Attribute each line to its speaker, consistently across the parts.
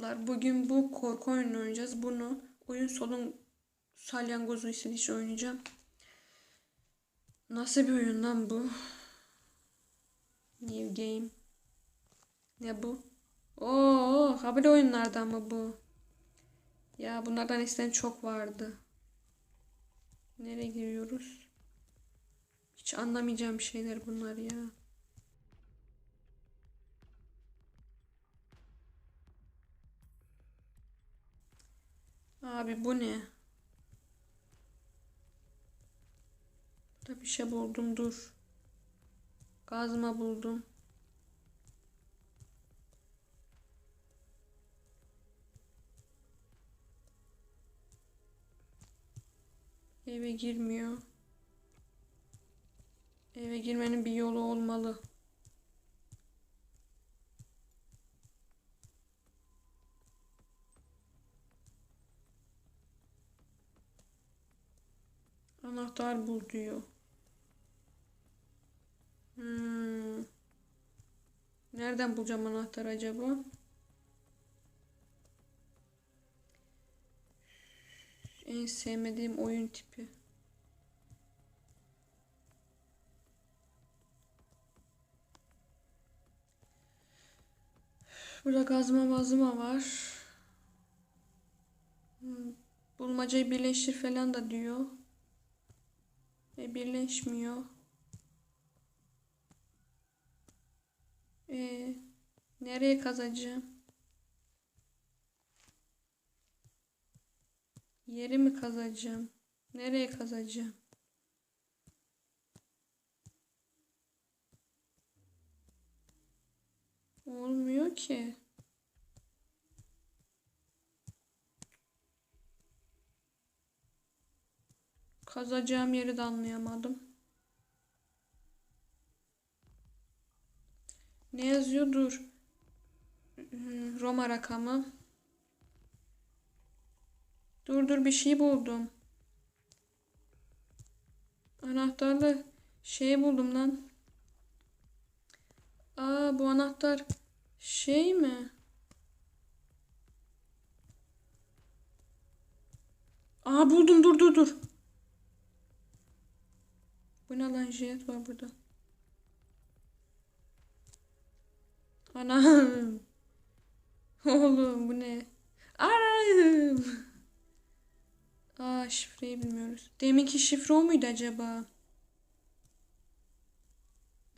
Speaker 1: tatlılar. Bugün bu korku oyunu oynayacağız. Bunu oyun sonun salyangozu isimli için oynayacağım. Nasıl bir oyun lan bu? New game. Ne bu? Oo, haberi oyunlardan mı bu? Ya bunlardan eskiden çok vardı. Nereye giriyoruz? Hiç anlamayacağım şeyler bunlar ya. Abi bu ne? Burada bir şey buldum dur. Gazma buldum. Eve girmiyor. Eve girmenin bir yolu olmalı. Anahtar bul diyor. Hmm. Nereden bulacağım anahtar acaba? En sevmediğim oyun tipi. Burada gazma mazma var. Hmm, Bulmacayı birleştir falan da diyor. E birleşmiyor. E nereye kazacağım? Yeri mi kazacağım? Nereye kazacağım? Olmuyor ki. Kazacağım yeri de anlayamadım. Ne yazıyor? Dur. Roma rakamı. Dur dur bir şey buldum. Anahtarla şey buldum lan. Aa bu anahtar şey mi? Aa buldum dur dur dur. Bu ne lan jet var burada. Anam. Oğlum bu ne? Anam. Aa şifreyi bilmiyoruz. Deminki şifre o muydu acaba?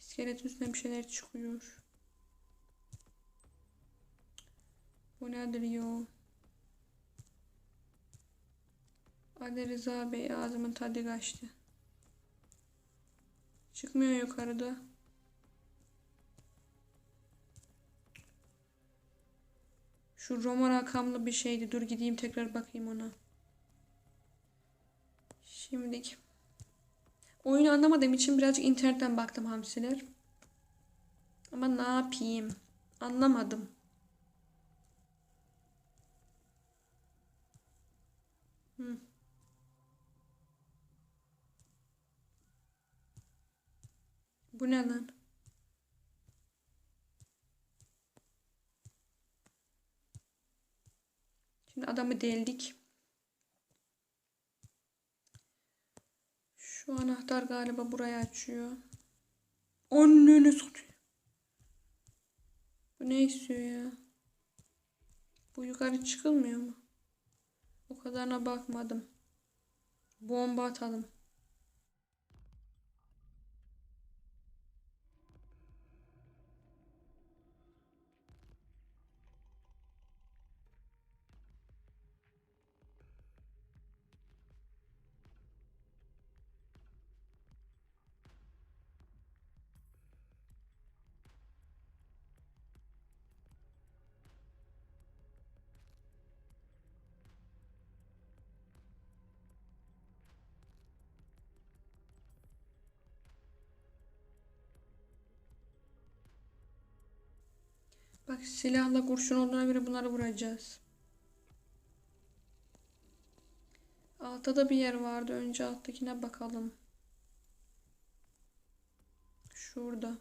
Speaker 1: İskeletin üstüne bir şeyler çıkıyor. Bu nedir yo? Ali Rıza Bey ağzımın tadı kaçtı. Çıkmıyor yukarıda. Şu Roma rakamlı bir şeydi. Dur gideyim tekrar bakayım ona. Şimdilik. Oyunu anlamadığım için birazcık internetten baktım hamsiler. Ama ne yapayım? Anlamadım. Hı. Bu ne lan? Şimdi adamı deldik. Şu anahtar galiba burayı açıyor. Anneni satıyor. Bu ne istiyor ya? Bu yukarı çıkılmıyor mu? O kadarına bakmadım. Bomba atalım. Bak silahla kurşun olduğuna göre bunları vuracağız. Altta da bir yer vardı. Önce alttakine bakalım. Şurada.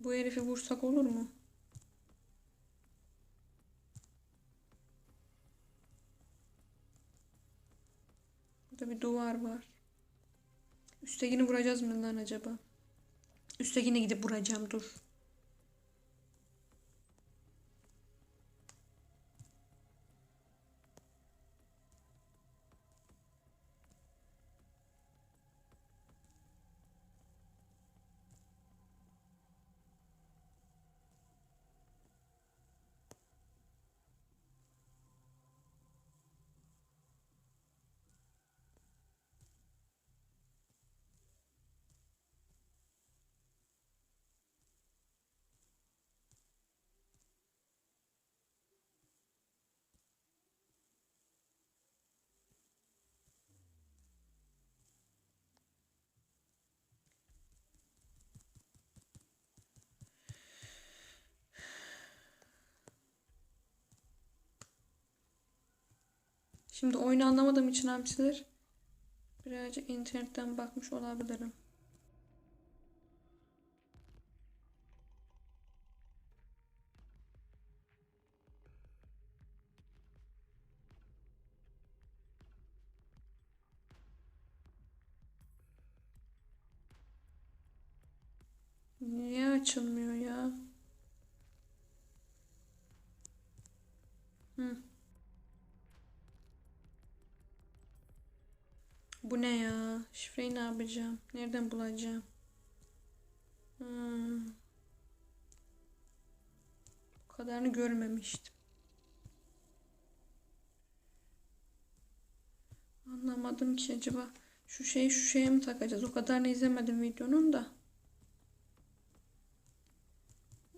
Speaker 1: Bu herifi vursak olur mu? Burada bir duvar var. Üsttekini vuracağız mı lan acaba? Üsttekine gidip vuracağım dur. Şimdi oyunu anlamadığım için hamsiler birazcık internetten bakmış olabilirim. Niye açılmıyor ya? Hı. Bu ne ya? Şifreyi ne yapacağım? Nereden bulacağım? Hmm. Bu kadarını görmemiştim. Anlamadım ki acaba şu şeyi şu şeye mi takacağız? O kadarını izlemedim videonun da.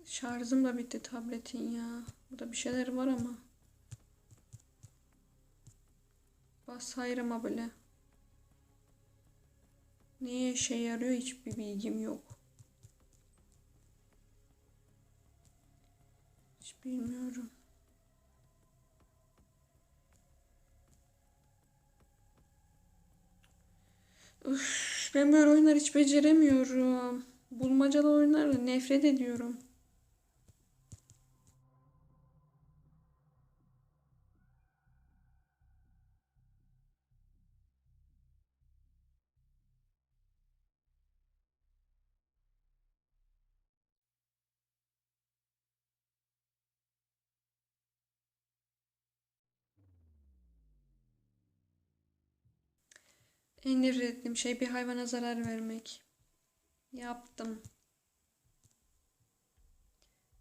Speaker 1: Şarjım da bitti tabletin ya. Burada bir şeyler var ama. Bas hayrıma böyle. Neye işe yarıyor hiçbir bilgim yok. Hiç bilmiyorum. Üf, ben böyle oyunlar hiç beceremiyorum. Bulmacalı oyunlarla nefret ediyorum. En nefret ettiğim şey bir hayvana zarar vermek. Yaptım.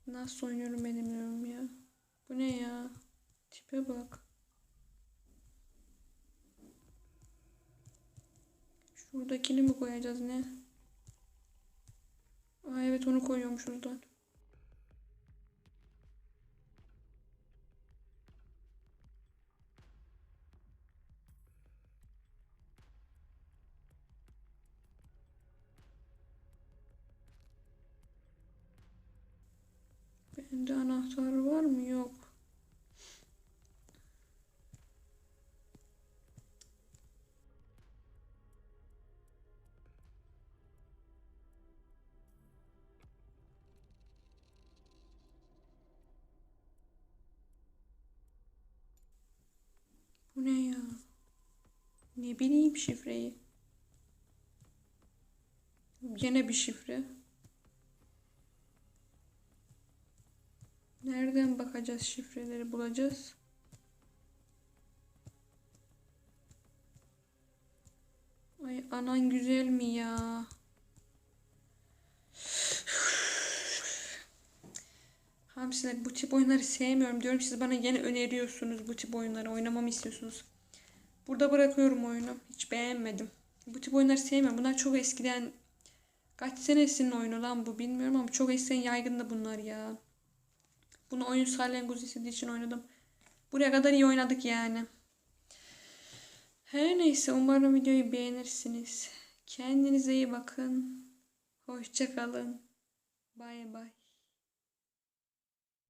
Speaker 1: Nasıl oynuyorum bilmiyorum ya. Bu ne ya? Tipe bak. Şuradakini mi koyacağız ne? Aa evet onu koyuyorum şuradan. Bende anahtar var mı? Yok. Bu ne ya? Ne bileyim şifreyi. Gene bir şifre. Nereden bakacağız şifreleri bulacağız? Ay anan güzel mi ya? Hamsiler bu tip oyunları sevmiyorum diyorum. Siz bana yine öneriyorsunuz bu tip oyunları. Oynamamı istiyorsunuz. Burada bırakıyorum oyunu. Hiç beğenmedim. Bu tip oyunları sevmiyorum. Bunlar çok eskiden kaç senesinin oyunu lan bu bilmiyorum ama çok eskiden yaygındı bunlar ya. Bunu oyun salyangoz istediği için oynadım. Buraya kadar iyi oynadık yani. Her neyse umarım videoyu beğenirsiniz. Kendinize iyi bakın. Hoşçakalın. Bay bay.